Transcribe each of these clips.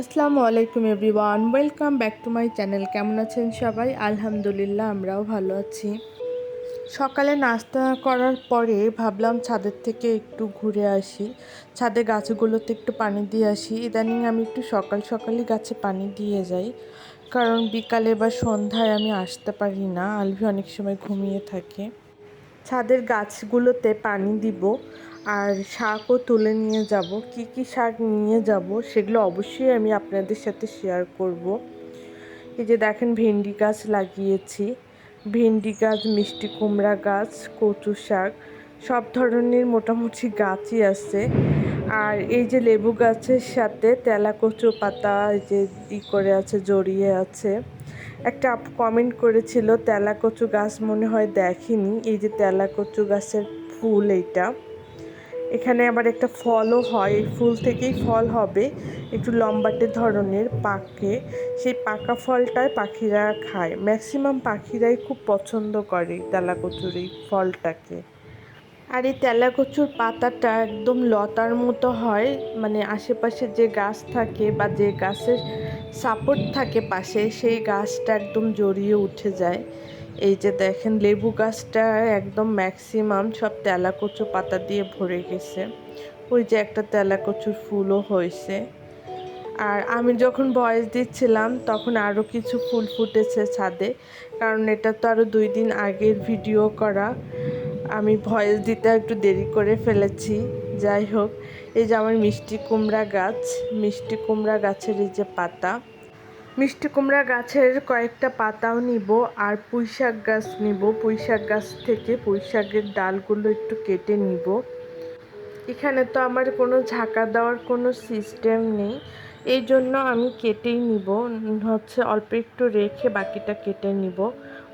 আসসালামু আলাইকুম everyone, welcome back to my channel. কেমন আছেন সবাই? আলহামদুলিল্লাহ, আমরাও ভালো আছি। সকালে নাস্তা করার পরে ভাবলাম ছাদের থেকে একটু ঘুরে আসি। ছাদে গাছগুলোতে একটু পানি দিয়ে আসি। ইদানিং আমি একটু সকাল সকালই গাছে পানি দিয়ে যাই। কারণ বিকালে বা সন্ধ্যায় আমি আসতে পারি না। আলভি অনেক সময় ঘুমিয়ে থাকে। ছাদের গাছগুলোতে পানি দিব। আর শাকও তুলে নিয়ে যাব। কি কি শাক নিয়ে যাব সেগুলো অবশ্যই আমি আপনাদের সাথে শেয়ার করব। এই যে দেখেন ভেন্ডি গাছ লাগিয়েছি। ভেন্ডি গাছ, মিষ্টি কুমড়া গাছ, কচু শাক, সব ধরনের মোটামুটি গাছই আছে। আর এই যে লেবু গাছের সাথে তেলা কচু পাতা যে ই করে আছে, জড়িয়ে আছে। একটা আপ কমেন্ট করেছিল তেলা কচু গাছ মনে হয় দেখেনি। এই যে তেলা কচু গাছের ফুল এইটা। এখানে আবার একটা ফলও হয়, এই ফুল থেকেই ফল হবে, একটু লম্বাটে ধরনের পাকে। সেই পাকা ফলটাই পাখিরা খায়। ম্যাক্সিমাম পাখিরাই খুব পছন্দ করে তেলাকচুর, এই ফলটাকে। আর এই তেলাকচুর পাতাটা একদম লতার মতো হয় মানে আশেপাশে যে গাছ থাকে বা যে গাছের সাপোর্ট থাকে পাশে, সেই গাছটা একদম জড়িয়ে উঠে যায়। এই যে দেখেন, লেবু গাছটা একদম ম্যাক্সিমাম সব তেলাকচু পাতা দিয়ে ভরে গেছে। ওই যে একটা তেলাকচুর ফুলও হয়েছে। আর আমি যখন বয়স দিচ্ছিলাম, তখন আরও কিছু ফুল ফুটেছে ছাদে। কারণ এটা তো আরও দুই দিন আগের ভিডিও করা। আমি ভয়েস দিতে একটু দেরি করে ফেলেছি। যাই হোক, এই যে আমার মিষ্টি কুমড়া গাছ, মিষ্টি কুমড়া গাছের এই যে পাতা। মিষ্টি কুমড়া গাছের কয়েকটা পাতাও নিব আর পুঁই শাক গাছ নিব। পুঁই শাক গাছ থেকে পুঁই শাকের ডালগুলো একটু কেটে নিব। এখানে তো আমার কোনো ঝাঁকা দেওয়ার কোনো সিস্টেম নেই। এই জন্য আমি কেটেই নিব। হচ্ছে অল্প একটু রেখে বাকিটা কেটে নিব।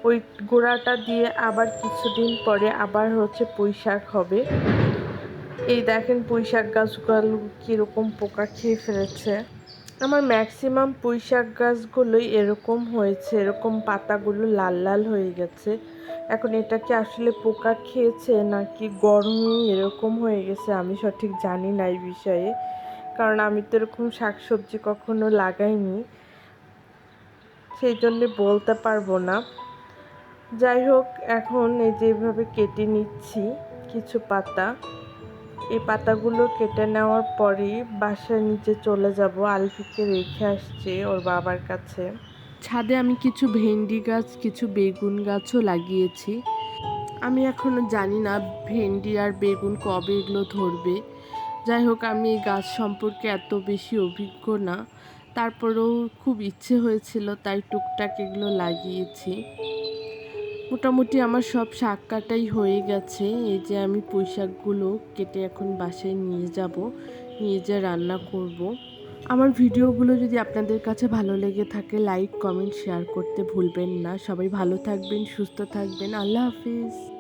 ওই গোড়াটা দিয়ে আবার কিছুদিন পরে আবার হচ্ছে পুঁই শাক হবে। এই দেখেন পুঁই শাক গাছগুলো কীরকম পোকা খেয়ে ফেলেছে। আমার ম্যাক্সিমাম পুঁই শাক গাছগুলোই এরকম হয়েছে, এরকম পাতাগুলো লাল লাল হয়ে গেছে। এখন এটা কি আসলে পোকা খেয়েছে নাকি গরমে এরকম হয়ে গেছে আমি সঠিক জানি না এই বিষয়ে। কারণ আমি তো এরকম শাকসবজি কখনো লাগাইনি। সেই জন্যে বলতে পারব না। যাই হোক, এখন এই যেভাবে কেটে নিচ্ছি কিছু পাতা। এই পাতাগুলো কেটে নেওয়ার পরেই বাসার নিচে চলে যাব। আলফিকে রেখে আসছে ওর বাবার কাছে। ছাদে আমি কিছু ভেন্ডি গাছ, কিছু বেগুন গাছও লাগিয়েছি। আমি এখনও জানি না ভেন্ডি আর বেগুন কবে এগুলো ধরবে। যাই হোক, আমি এই গাছ সম্পর্কে এত বেশি অভিজ্ঞ না। তারপরেও খুব ইচ্ছে হয়েছিল, তাই টুকটাক এগুলো লাগিয়েছি। মোটামুটি আমার সব শাক কাটাই হয়ে গেছে। এই যে আমি পুঁই শাকগুলো কেটে এখন বাসায় নিয়ে যাব, নিয়ে যা রান্না করব। আমার ভিডিওগুলো যদি আপনাদের কাছে ভালো লেগে থাকে লাইক কমেন্ট শেয়ার করতে ভুলবেন না। সবাই ভালো থাকবেন, সুস্থ থাকবেন। আল্লাহ হাফিজ।